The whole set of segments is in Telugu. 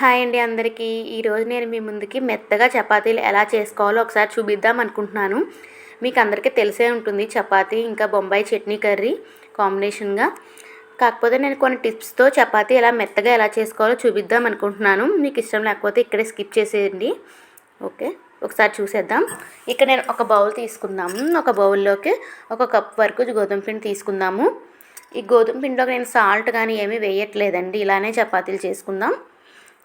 హాయ్ అండి అందరికీ. ఈరోజు నేను మీ ముందుకి మెత్తగా చపాతీలు ఎలా చేసుకోవాలో ఒకసారి చూపిద్దాం అనుకుంటున్నాను. మీకు అందరికీ తెలిసే ఉంటుంది చపాతీ ఇంకా బొంబాయి చట్నీ కర్రీ కాంబినేషన్గా. కాకపోతే నేను కొన్ని టిప్స్తో చపాతీ ఎలా మెత్తగా ఎలా చేసుకోవాలో చూపిద్దాం అనుకుంటున్నాను. మీకు ఇష్టం లేకపోతే ఇక్కడే స్కిప్ చేసేయండి. ఓకే ఒకసారి చూసేద్దాం. ఇక్కడ నేను ఒక బౌల్ తీసుకుందాము. ఒక బౌల్లోకి ఒక కప్ వరకు గోధుమ పిండి తీసుకుందాము. ఈ గోధుమ పిండిలోకి నేను సాల్ట్ కానీ ఏమీ వేయట్లేదండి. ఇలానే చపాతీలు చేసుకుందాం.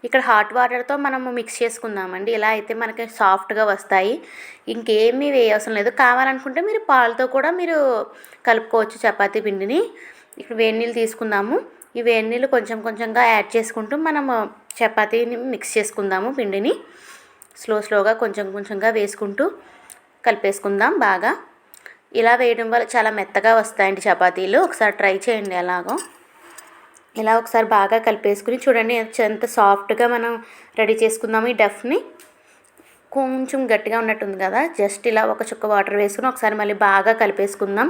ఇక్కడ హాట్ వాటర్తో మనము మిక్స్ చేసుకుందామండి. ఇలా అయితే మనకి సాఫ్ట్గా వస్తాయి. ఇంకేమీ వేయవసరం లేదు. కావాలనుకుంటే మీరు పాలతో కూడా మీరు కలుపుకోవచ్చు చపాతీ పిండిని. ఇక్కడ వేడి నీళ్ళు తీసుకుందాము. ఈ వేడి నీళ్ళు కొంచెం కొంచెంగా యాడ్ చేసుకుంటూ మనము చపాతీని మిక్స్ చేసుకుందాము పిండిని. స్లో స్లోగా కొంచెం కొంచెంగా వేసుకుంటూ కలిపేసుకుందాం బాగా. ఇలా వేయడం వల్ల చాలా మెత్తగా వస్తాయండి చపాతీలు. ఒకసారి ట్రై చేయండి ఎలాగో ఇలా ఒకసారి బాగా కలిపేసుకుని చూడండి ఎంత సాఫ్ట్గా మనం రెడీ చేసుకుందాము ఈ డఫ్ని. కొంచెం గట్టిగా ఉన్నట్టుంది కదా జస్ట్ ఇలా ఒక చుక్క వాటర్ వేసుకుని ఒకసారి మళ్ళీ బాగా కలిపేసుకుందాం.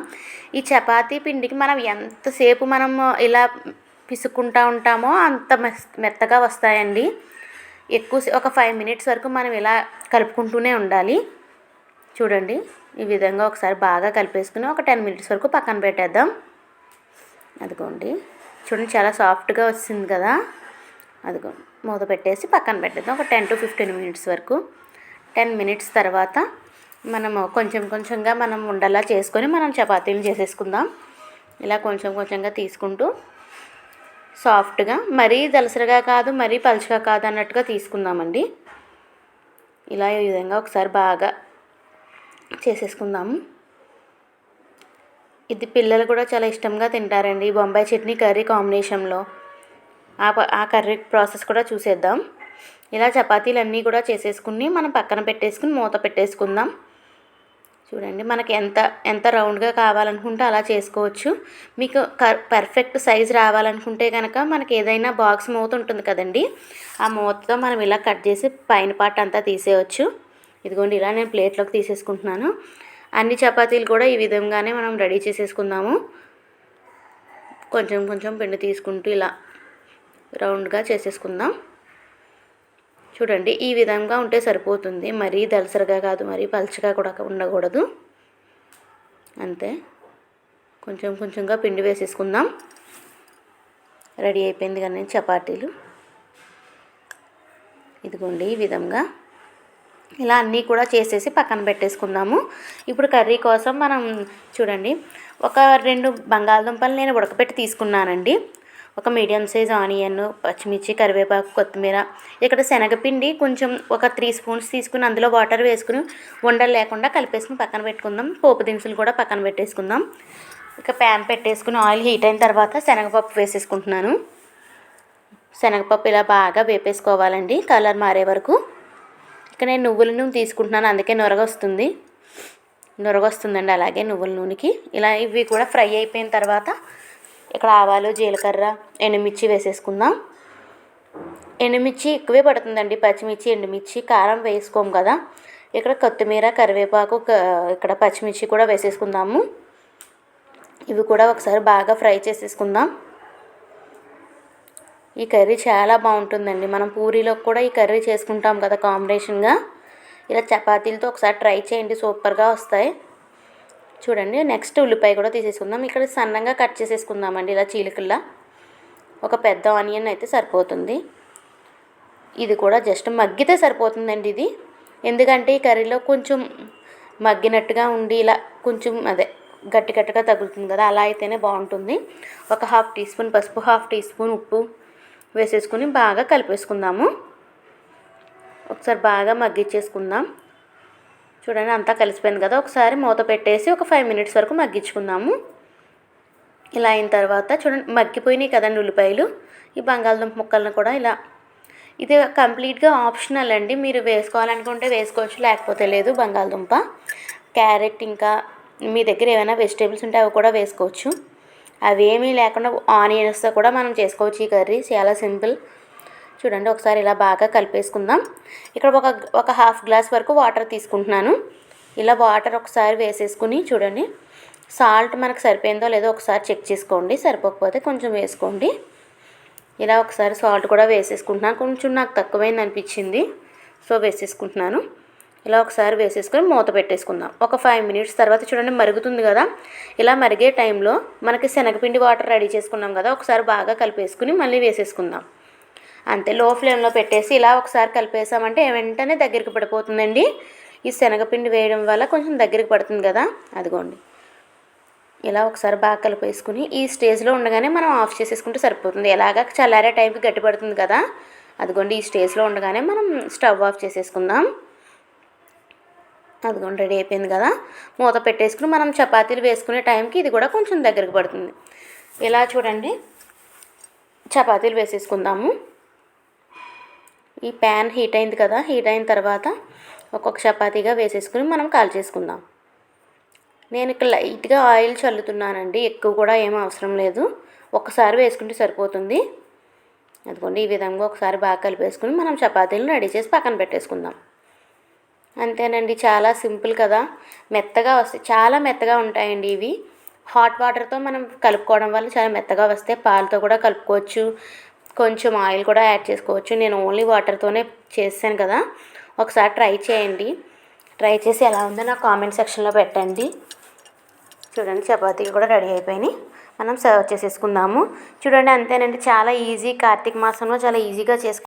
ఈ చపాతీ పిండికి మనం ఎంతసేపు మనం ఇలా పిసుక్కుంటా ఉంటామో అంత మెత్తగా వస్తాయండి. ఎక్కువ ఒక ఫైవ్ మినిట్స్ వరకు మనం ఇలా కలుపుకుంటూనే ఉండాలి. చూడండి ఈ విధంగా ఒకసారి బాగా కలిపేసుకుని ఒక టెన్ మినిట్స్ వరకు పక్కన పెట్టేద్దాం. అదిగోండి. చూడండి చాలా సాఫ్ట్గా వచ్చింది కదా. అదిగో మూత పెట్టేసి పక్కన పెట్టేద్దాం. ఒక టెన్ టు ఫిఫ్టీన్ మినిట్స్ వరకు. టెన్ మినిట్స్ తర్వాత మనము కొంచెం కొంచెంగా మనం ఉండలా చేసుకొని మనం చపాతీలు చేసేసుకుందాం. ఇలా కొంచెం కొంచెంగా తీసుకుంటూ సాఫ్ట్గా మరీ దలసరగా కాదు మరీ పలుచగా కాదు అన్నట్టుగా తీసుకుందామండి. ఇలా ఈ విధంగా ఒకసారి బాగా చేసేసుకుందాము. ఇది పిల్లలు కూడా చాలా ఇష్టంగా తింటారండి. బొంబాయి చట్నీ కర్రీ కాంబినేషన్లో. ఆ ఆ కర్రీ ప్రాసెస్ కూడా చూసేద్దాం. ఇలా చపాతీలు అన్నీ కూడా చేసేసుకుని మనం పక్కన పెట్టేసుకుని మూత పెట్టేసుకుందాం. చూడండి మనకి ఎంత ఎంత రౌండ్గా కావాలనుకుంటే అలా చేసుకోవచ్చు. మీకు పర్ఫెక్ట్ సైజ్ రావాలనుకుంటే కనుక మనకి ఏదైనా బాక్స్ మూత ఉంటుంది కదండి. ఆ మూతతో మనం ఇలా కట్ చేసి పైన పార్ట్ అంతా తీసేయచ్చు. ఇదిగోండి ఇలా నేను ప్లేట్లోకి తీసేసుకుంటున్నాను. అన్ని చపాతీలు కూడా ఈ విధంగానే మనం రెడీ చేసేసుకుందాము. కొంచెం కొంచెం పిండి తీసుకుంటూ ఇలా రౌండ్గా చేసేసుకుందాం. చూడండి ఈ విధంగా ఉంటే సరిపోతుంది. మరీ దలసరగా కాదు మరీ పలచగా కూడా ఉండకూడదు. అంతే. కొంచెం కొంచెంగా పిండి వేసేసుకుందాం. రెడీ అయిపోయింది కానీ చపాతీలు. ఇదిగోండి ఈ విధంగా ఇలా అన్నీ కూడా చేసేసి పక్కన పెట్టేసుకుందాము. ఇప్పుడు కర్రీ కోసం మనం చూడండి ఒక రెండు బంగాళదుంపలు నేను ఉడకపెట్టి తీసుకున్నానండి. ఒక మీడియం సైజ్ ఆనియన్ పచ్చిమిర్చి కరివేపాకు కొత్తిమీర ఇక్కడ శనగపిండి కొంచెం ఒక త్రీ స్పూన్స్ తీసుకుని అందులో వాటర్ వేసుకుని ఉండలు లేకుండా కలిపేసుకుని పక్కన పెట్టుకుందాం. పోపు దినుసులు కూడా పక్కన పెట్టేసుకుందాం. ఇక ప్యాన్ పెట్టేసుకుని ఆయిల్ హీట్ అయిన తర్వాత శనగపప్పు వేసేసుకుంటున్నాను. శనగపప్పు ఇలా బాగా వేపేసుకోవాలండి కలర్ మారే వరకు. ఇక నేను నువ్వుల నూనె తీసుకుంటున్నాను. అందుకే నొరగ వస్తుంది నొరగ అలాగే నువ్వుల నూనెకి. ఇలా ఇవి కూడా ఫ్రై అయిపోయిన తర్వాత ఇక్కడ ఆవాలు జీలకర్ర ఎండుమిర్చి వేసేసుకుందాం. ఎండుమిర్చి ఎక్కువే పడుతుందండి. పచ్చిమిర్చి ఎండుమిర్చి కారం వేసుకోం కదా. ఇక్కడ కొత్తిమీర కరివేపాకు ఇక్కడ పచ్చిమిర్చి కూడా వేసేసుకుందాము. ఇవి కూడా ఒకసారి బాగా ఫ్రై చేసేసుకుందాం. ఈ కర్రీ చాలా బాగుంటుందండి. మనం పూరీలో కూడా ఈ కర్రీ చేసుకుంటాం కదా కాంబినేషన్గా. ఇలా చపాతీలతో ఒకసారి ట్రై చేయండి సూపర్గా వస్తాయి. చూడండి నెక్స్ట్ ఉల్లిపాయ కూడా తీసేసుకుందాం. ఇక్కడ సన్నంగా కట్ చేసేసుకుందామండి ఇలా చీలికల్లా. ఒక పెద్ద ఆనియన్ అయితే సరిపోతుంది. ఇది కూడా జస్ట్ మగ్గితే సరిపోతుందండి ఇది. ఎందుకంటే ఈ కర్రీలో కొంచెం మగ్గినట్టుగా ఉండి ఇలా కొంచెం అదే గట్టి గట్టిగా తగులుతుంది కదా అలా అయితేనే బాగుంటుంది. ఒక హాఫ్ టీ స్పూన్ పసుపు హాఫ్ టీ స్పూన్ ఉప్పు. వేసేసుకుని బాగా కలిపేసుకుందాము. ఒకసారి బాగా మగ్గిచ్చేసుకుందాం చూడండి అంతా కలిసిపోయింది కదా. ఒకసారి మూత పెట్టేసి ఒక ఫైవ్ మినిట్స్ వరకు మగ్గించుకుందాము. ఇలా అయిన తర్వాత చూడండి మగ్గిపోయినాయి కదండి ఉల్లిపాయలు. ఈ బంగాళదుంప ముక్కలను కూడా ఇలా. ఇది కంప్లీట్గా ఆప్షనల్ అండి. మీరు వేసుకోవాలనుకుంటే వేసుకోవచ్చు లేకపోతే లేదు బంగాళదుంప. క్యారెట్ ఇంకా మీ దగ్గర ఏమైనా వెజిటేబుల్స్ ఉంటే అవి కూడా వేసుకోవచ్చు. అవేమీ లేకుండా ఆనియన్స్తో కూడా మనం చేసుకోవచ్చు ఈ కర్రీ. చాలా సింపుల్. చూడండి ఒకసారి ఇలా బాగా కలిపేసుకుందాం. ఇక్కడ ఒక ఒక హాఫ్ గ్లాస్ వరకు వాటర్ తీసుకుంటున్నాను. ఇలా వాటర్ ఒకసారి వేసేసుకుని చూడండి. సాల్ట్ మనకు సరిపోయిందో లేదో ఒకసారి చెక్ చేసుకోండి. సరిపోకపోతే కొంచెం వేసుకోండి. ఇలా ఒకసారి సాల్ట్ కూడా వేసేసుకుంటున్నాను. కొంచెం నాకు తక్కువైంది అనిపించింది సో వేసేసుకుంటున్నాను. ఇలా ఒకసారి వేసేసుకొని మూత పెట్టేసుకుందాం. ఒక ఫైవ్ మినిట్స్ తర్వాత చూడండి మరుగుతుంది కదా. ఇలా మరిగే టైంలో మనకి శనగపిండి వాటర్ రెడీ చేసుకున్నాం కదా. ఒకసారి బాగా కలిపేసుకుని మళ్ళీ వేసేసుకుందాం. అంతే లో ఫ్లేమ్లో పెట్టేసి ఇలా ఒకసారి కలిపేసామంటే వెంటనే దగ్గరికి పడిపోతుందండి. ఈ శనగపిండి వేయడం వల్ల కొంచెం దగ్గరికి పడుతుంది కదా. అదిగోండి. ఇలా ఒకసారి బాగా కలిపేసుకుని ఈ స్టేజ్లో ఉండగానే మనం ఆఫ్ చేసేసుకుంటే సరిపోతుంది. ఎలాగ చల్లారే టైంకి గట్టి పడుతుంది కదా. అదిగోండి ఈ స్టేజ్లో ఉండగానే మనం స్టవ్ ఆఫ్ చేసేసుకుందాం. అదిగోండి రెడీ అయిపోయింది కదా. మూత పెట్టేసుకుని మనం చపాతీలు వేసుకునే టైంకి ఇది కూడా కొంచెం దగ్గరకు పడుతుంది. ఇలా చూడండి. చపాతీలు వేసేసుకుందాము. ఈ ప్యాన్ హీట్ అయింది కదా హీట్ అయిన తర్వాత ఒక్కొక్క చపాతీగా వేసేసుకుని మనం కాల్ చేసుకుందాం నేను ఇక్కడ లైట్గా ఆయిల్ చల్లుతున్నానండి ఎక్కువ కూడా ఏం అవసరం లేదు. ఒకసారి వేసుకుంటే సరిపోతుంది. అదిగోండి ఈ విధంగా ఒకసారి బాగా కలిపేసుకుని మనం చపాతీలను రెడీ చేసి పక్కన పెట్టేసుకుందాం. అంతేనండి. చాలా సింపుల్ కదా. మెత్తగా వస్తాయి చాలా మెత్తగా ఉంటాయండి ఇవి. హాట్ వాటర్తో మనం కలుపుకోవడం వల్ల చాలా మెత్తగా వస్తే పాలతో కూడా కలుపుకోవచ్చు. కొంచెం ఆయిల్ కూడా యాడ్ చేసుకోవచ్చు. నేను ఓన్లీ వాటర్తోనే చేసాను కదా. ఒకసారి ట్రై చేయండి. ట్రై చేసి ఎలా ఉందో నా కామెంట్ సెక్షన్లో పెట్టండి. చూడండి చపాతీలు కూడా రెడీ అయిపోయినాయి. మనం సర్వ్ చేసేసుకుందాము. చూడండి అంతేనండి. చాలా ఈజీ కార్తీక మాసంలో చాలా ఈజీగా చేసుకు